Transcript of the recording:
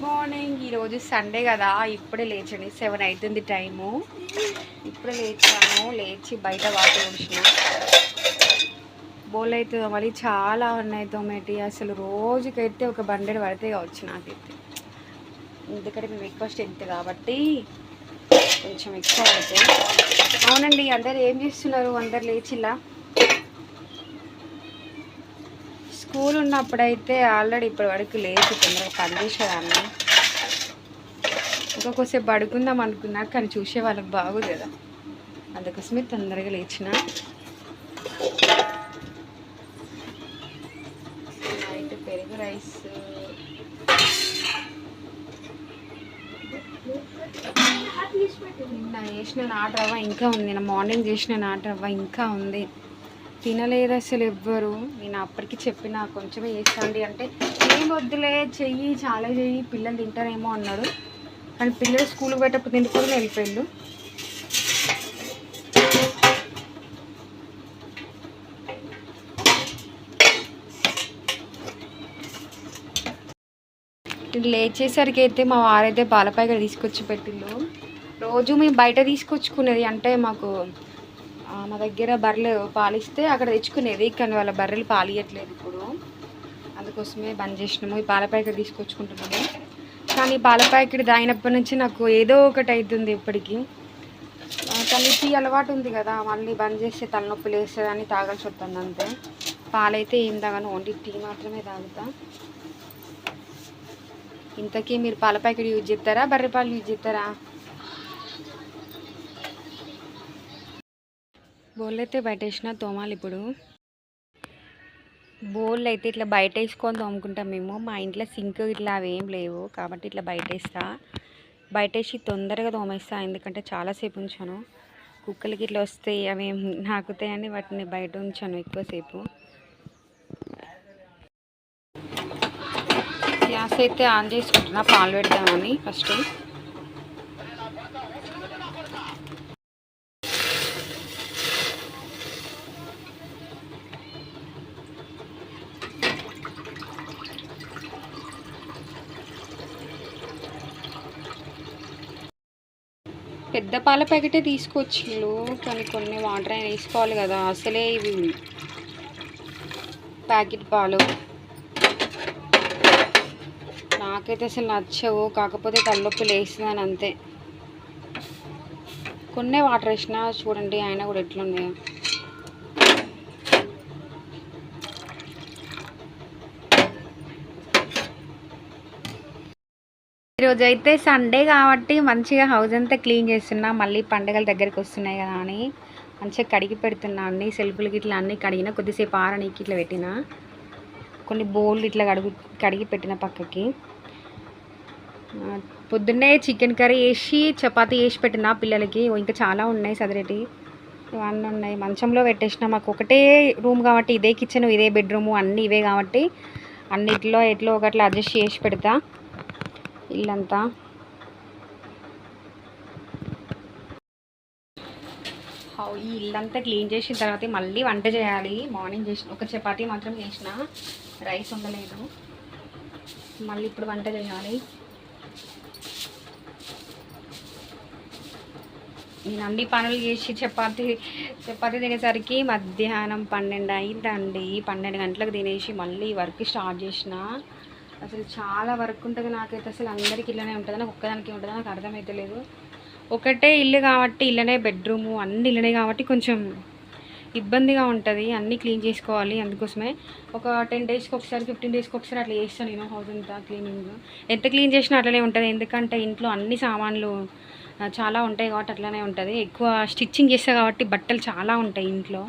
Morning ఈరోజు Sunday కదా. ఇప్పుడే లేచండి. సెవెన్ అవుతుంది టైము ఇప్పుడే లేచాను. లేచి బయట వాటర్ ఉంచిన బోల్ అవుతుందో మళ్ళీ చాలా ఉన్నాయి తోమేటి అసలు రోజుకైతే ఒక బండెడ్ పడితే కావచ్చు నాకైతే. ఎందుకంటే మేము ఎక్కువ స్ట్రెంత్ కాబట్టి కొంచెం ఎక్కువ అవుతాయి. అవునండి. అందరు ఏం చేస్తున్నారు? అందరు లేచిలా స్కూల్ ఉన్నప్పుడైతే ఆల్రెడీ ఇప్పటి వరకు లేచి తొందరగా పనిచేసేదాన్ని ఇంకొకసేపు పడుకుందాం అనుకున్నా కానీ చూసే వాళ్ళకి బాగోదు కదా. అందుకోసమే తొందరగా లేచిన. నైట్ పెరుగు రైస్. నిన్న వేసిన నాటు రవ్వ ఇంకా ఉంది. నిన్న మార్నింగ్ చేసిన నాటు రవ్వ ఇంకా ఉంది. తినలేదు అసలు ఎవ్వరు. నేను అప్పటికి చెప్పిన కొంచెం వేసండి అంటే ఏం వద్దులే చెయ్యి చాలా చెయ్యి పిల్లలు తింటారేమో అన్నాడు. కానీ పిల్లలు స్కూల్కి పోయేటప్పుడు తింటుకొని వెళ్ళిపోయిండు. లేచేసరికి అయితే మా వారైతే బాలపాయగా తీసుకొచ్చి పెట్టిండు రోజు మేము బయట తీసుకొచ్చుకునేది అంటే మాకు మా దగ్గర బర్రెలు పాలిస్తే అక్కడ తెచ్చుకునేది. కానీ వాళ్ళ బర్రెలు పాలియట్లేదు ఇప్పుడు. అందుకోసమే బంద్ చేసినాము. ఈ పాల ప్యాకెట్ తీసుకొచ్చుకుంటున్నాము. కానీ ఈ పాల ప్యాకెట్ తాగినప్పటి నుంచి నాకు ఏదో ఒకటి అవుతుంది ఇప్పటికీ. ఆ, కానీ టీ అలవాటు ఉంది కదా. మళ్ళీ బంద్ చేస్తే తలనొప్పి లేస్తుందని తాగాల్సి వస్తుంది అంతే. పాలైతే ఏం తాగాను. ఓన్లీ టీ మాత్రమే తాగుతా. ఇంతకీ మీరు పాల ప్యాకెట్ యూజ్ చేస్తారా? బర్రె పాలు యూజ్ చేస్తారా? బౌల్ అయితే బయట వేసిన తోమాలి ఇప్పుడు. బౌల్ అయితే ఇట్లా బయట వేసుకొని తోముకుంటాం మేము. మా ఇంట్లో సింక్ ఇట్లా అవి లేవు కాబట్టి ఇట్లా బయట వేస్తా బయట వేసి తొందరగా తోమేస్తా ఎందుకంటే చాలాసేపు ఉంచాను. కుక్కలకి ఇట్లా వస్తాయి అవి నాకుతాయని వాటిని బయట ఉంచాను ఎక్కువసేపు. గ్యాస్ అయితే ఆన్ చేసుకుంటున్నా పాలు పెడదామని ఫస్ట్. పెద్ద పాల ప్యాకెటే తీసుకొచ్చిండు కానీ కొన్ని వాటర్ అయినా వేసుకోవాలి కదా అసలే ఇవి ప్యాకెట్ పాలు. నాకైతే అసలు నచ్చవు కాకపోతే తలనొప్పి లేస్తుందని అంతే. కొన్నే వాటర్ వేసినా చూడండి ఆయన కూడా ఎట్లున్నాయో. ఈరోజు అయితే సండే కాబట్టి మంచిగా హౌస్ అంతా క్లీన్ చేస్తున్నా. మళ్ళీ పండగల దగ్గరికి వస్తున్నాయి కదా అని. మంచిగా కడిగి పెడుతున్నా అన్ని. సెల్ఫ్లు ఇట్లా అన్నీ కడిగిన. కొద్దిసేపు ఆరనీకి ఇట్లా పెట్టిన. కొన్ని బౌల్ ఇట్లా కడుగు కడిగి పెట్టిన పక్కకి. పొద్దున్నే చికెన్ కర్రీ వేసి చపాతీ వేసి పెట్టిన పిల్లలకి. ఇంకా చాలా ఉన్నాయి సదరేటి. ఇవన్నీ ఉన్నాయి. మంచంలో పెట్టేసిన మాకు ఒకటే రూమ్ కాబట్టి ఇదే కిచెన్ ఇదే బెడ్రూము అన్నీ ఇవే కాబట్టి అన్నిట్లో ఎట్లో ఒకట్లా అడ్జస్ట్ చేసి పెడతా. ఇల్లంతా. హౌ ఈ ఇల్లంతా క్లీన్ చేసిన తర్వాత మళ్ళీ వంట చేయాలి. మార్నింగ్ చేసిన ఒక చపాతి మాత్రం చేసిన. రైస్ ఉండలేదు. మళ్ళీ ఇప్పుడు వంట చేయాలి. నేను అన్ని పనులు చేసి చపాతి చపాతి తినేసరికి మధ్యాహ్నం పన్నెండు అయిందండి. పన్నెండు గంటలకు తినేసి మళ్ళీ వర్క్ స్టార్ట్ చేసిన. అసలు చాలా వర్క్ ఉంటుంది నాకైతే అసలు అందరికీ ఇల్లనే ఉంటుంది. నాకు ఒక్కదానికి ఉంటుంది నాకు అర్థమైతలేదు ఒకటే ఇల్లు కాబట్టి ఇల్లనే బెడ్రూము అన్ని ఇల్లనే కాబట్టి కొంచెం ఇబ్బందిగా ఉంటుంది. అన్నీ క్లీన్ చేసుకోవాలి అందుకోసమే. ఒక టెన్ డేస్కి ఒకసారి ఫిఫ్టీన్ డేస్కి ఒకసారి అట్లా చేస్తాను నేను హౌస్ అంతా క్లీనింగ్. ఎంత క్లీన్ చేసినా అట్లనే ఉంటుంది. ఎందుకంటే ఇంట్లో అన్ని సామాన్లు చాలా ఉంటాయి కాబట్టి అట్లనే ఉంటుంది. ఎక్కువ స్టిచ్చింగ్ చేస్తా కాబట్టి బట్టలు చాలా ఉంటాయి ఇంట్లో.